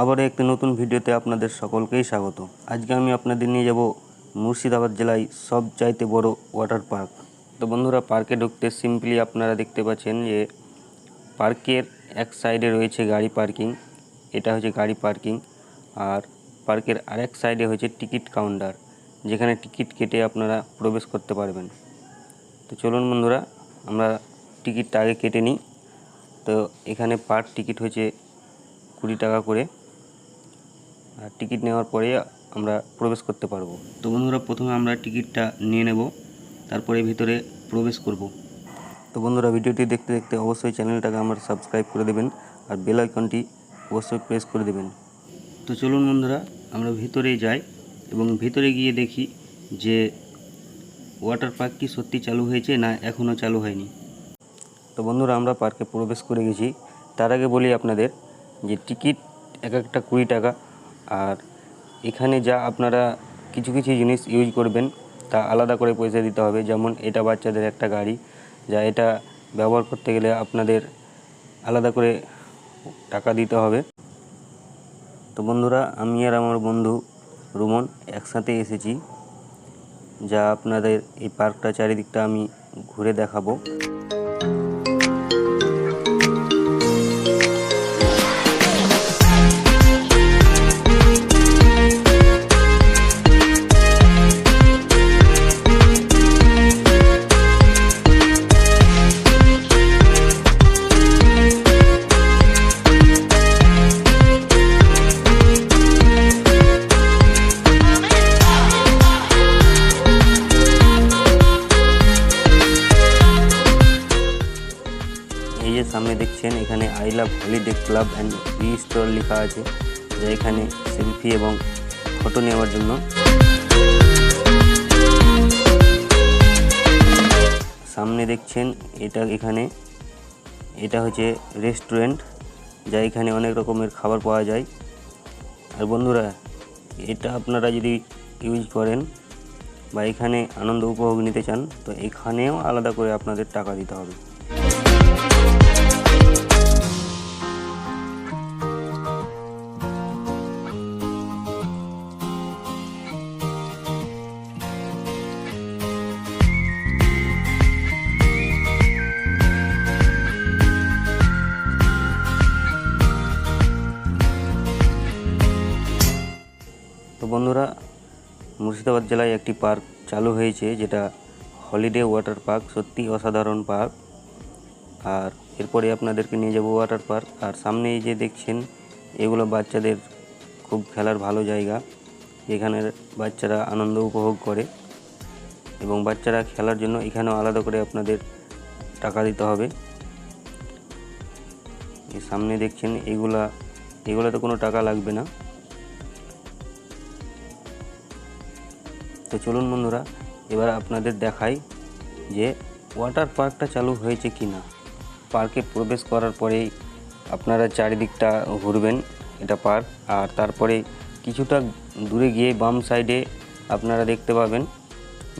আবারও একটি নতুন ভিডিওতে আপনাদের সকলকেই স্বাগত। আজকে আমি আপনাদের নিয়ে যাব মুর্শিদাবাদ জেলায় সব চাইতে বড় ওয়াটার পার্ক। তো বন্ধুরা, পার্কে ঢুকতে সিম্পলি আপনারা দেখতে পাচ্ছেন যে পার্কের এক সাইডে রয়েছে গাড়ি পার্কিং, এটা হচ্ছে গাড়ি পার্কিং, আর পার্কের আরেক সাইডে হচ্ছে টিকিট কাউন্টার, যেখানে টিকিট কেটে আপনারা প্রবেশ করতে পারবেন। তো চলুন বন্ধুরা, আমরা টিকিটটা আগে কেটে নিই। তো এখানে পার টিকিট হচ্ছে কুড়ি টাকা করে, আর টিকিট নেওয়ার পরে আমরা প্রবেশ করতে পারব। তো বন্ধুরা, প্রথমে আমরা টিকিটটা নিয়ে নেব, তারপরে ভিতরে প্রবেশ করব। তো বন্ধুরা, ভিডিওটি দেখতে দেখতে অবশ্যই চ্যানেলটাকে আমার সাবস্ক্রাইব করে দেবেন, আর বেল আইকনটি অবশ্যই প্রেস করে দেবেন। তো চলুন বন্ধুরা, আমরা ভিতরে যাই এবং ভিতরে গিয়ে দেখি যে ওয়াটার পার্ক কি সত্যি চালু হয়েছে না এখনও চালু হয়নি। তো বন্ধুরা, আমরা পার্কে প্রবেশ করে গেছি। তার আগে বলি আপনাদের যে টিকিট এক একটা কুড়ি টাকা আর এখানে যা আপনারা কিছু কিছু জিনিস ইউজ করবেন তা আলাদা করে পয়সা দিতে হবে। যেমন এটা বাচ্চাদের একটা গাড়ি, যা এটা ব্যবহার করতে গেলে আপনাদের আলাদা করে টাকা দিতে হবে। তো বন্ধুরা, আমি আর আমার বন্ধু রুমন একসাথে এসেছি, যা আপনাদের এই পার্কটা চারিদিকটা আমি ঘুরে দেখাবো। এই যে সামনে দেখছেন, এখানে I love holiday club and re store লেখা আছে, যা এখানে সেলফি এবং ফটো নেওয়ার জন্য। সামনে দেখছেন, এটা এখানে, এটা হচ্ছে রেস্টুরেন্ট যা এখানে অনেক রকমের খাবার পাওয়া যায়। আর বন্ধুরা, এটা আপনারা যদি ইউজ করেন বা এখানে আনন্দ উপভোগ নিতে চান, তো এখানেও আলাদা করে আপনাদের টাকা দিতে হবে। বন্ধুরা মুর্শিদাবাদ জেলায় একটি পার্ক চালু হয়েছে যেটা হলিডে ওয়াটার পার্ক সত্যি অসাধারণ পার্ক। আর এরপরে আপনাদেরকে নিয়ে যাব ওয়াটার পার্ক আর সামনে এই যে দেখছেন, এগুলো বাচ্চাদের খুব খেলার ভালো জায়গা। যেখানে বাচ্চারা আনন্দ উপভোগ করে এবং বাচ্চারা খেলার জন্য এখানেও আলাদা করে আপনাদের টাকা দিতে হবে। সামনে দেখছেন, এগুলা, এগুলোতে কোনো টাকা লাগবে না। তো চলুন বন্ধুরা, এবার আপনাদের দেখাই যে ওয়াটার পার্কটা চালু হয়েছে কি না পার্কে প্রবেশ করার পরেই আপনারা চারিদিকটা ঘুরবেন এটা পার্ক। আর তারপরে কিছুটা দূরে গিয়ে বাম সাইডে আপনারা দেখতে পাবেন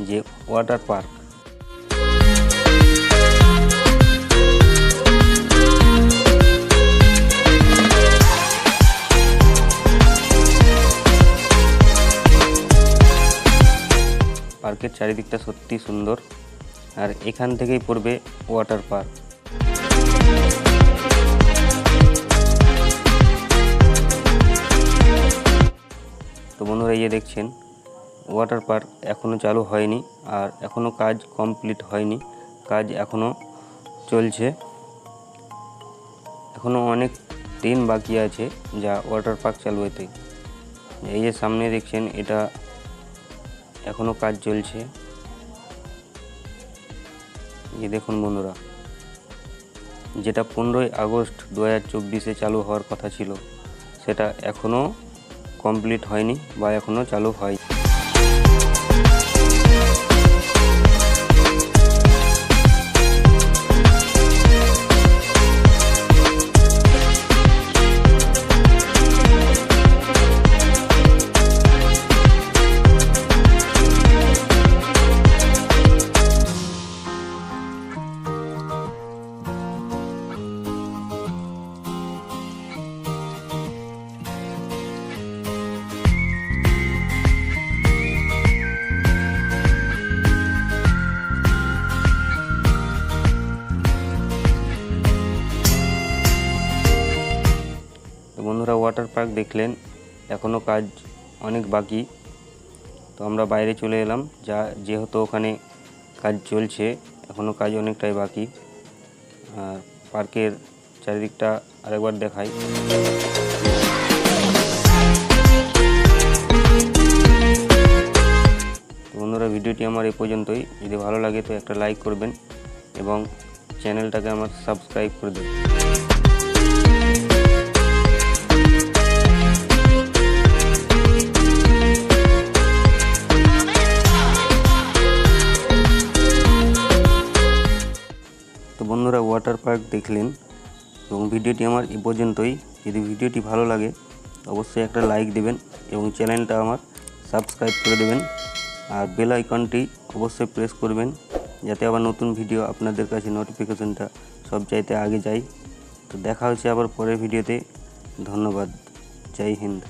যে ওয়াটার পার্ক। পার্কের চারিদিকটা সত্যি সুন্দর। আর এখান থেকেই পড়বে ওয়াটার পার্ক। তো বন্ধুরা এই যে দেখছেন ওয়াটার পার্ক এখনও চালু হয়নি আর এখনও কাজ কমপ্লিট হয়নি। কাজ এখনও চলছে। এখনও অনেক দিন বাকি আছে যা ওয়াটার পার্ক চালু হতে। এই যে সামনে দেখছেন, এটা এখনও কাজ চলছে। এই দেখুন বন্ধুরা। যেটা পনেরোই আগস্ট দু হাজার চব্বিশে চালু হওয়ার কথা ছিল। সেটা এখনও কমপ্লিট হয়নি বা এখনও চালু হয় ওয়াটার পার্ক দেখলেন। এখনও কাজ অনেক বাকি। তো আমরা বাইরে চলে এলাম। যা, যেহেতু ওখানে কাজ চলছে এখনও কাজ অনেকটাই বাকি। আর পার্কের চারিদিকটা আরেকবার দেখাই। বন্ধুরা, ভিডিওটি আমার এ পর্যন্তই। যদি ভালো লাগে তো একটা লাইক করবেন এবং চ্যানেলটাকে আমার সাবস্ক্রাইব করে দেবেন। পার্ক দেখলেন এবং ভিডিওটি আমার এ পর্যন্তই। যদি ভিডিওটি ভালো লাগে, অবশ্যই একটা লাইক দেবেন এবং চ্যানেলটা আমার সাবস্ক্রাইব করে দেবেন। আর বেল আইকনটি অবশ্যই প্রেস করবেন, যাতে আবার নতুন ভিডিও আপনাদের কাছে নোটিফিকেশনটা সব চাইতে আগে যায়। তো দেখা হচ্ছে আবার পরের ভিডিওতে ধন্যবাদ। জয় হিন্দ।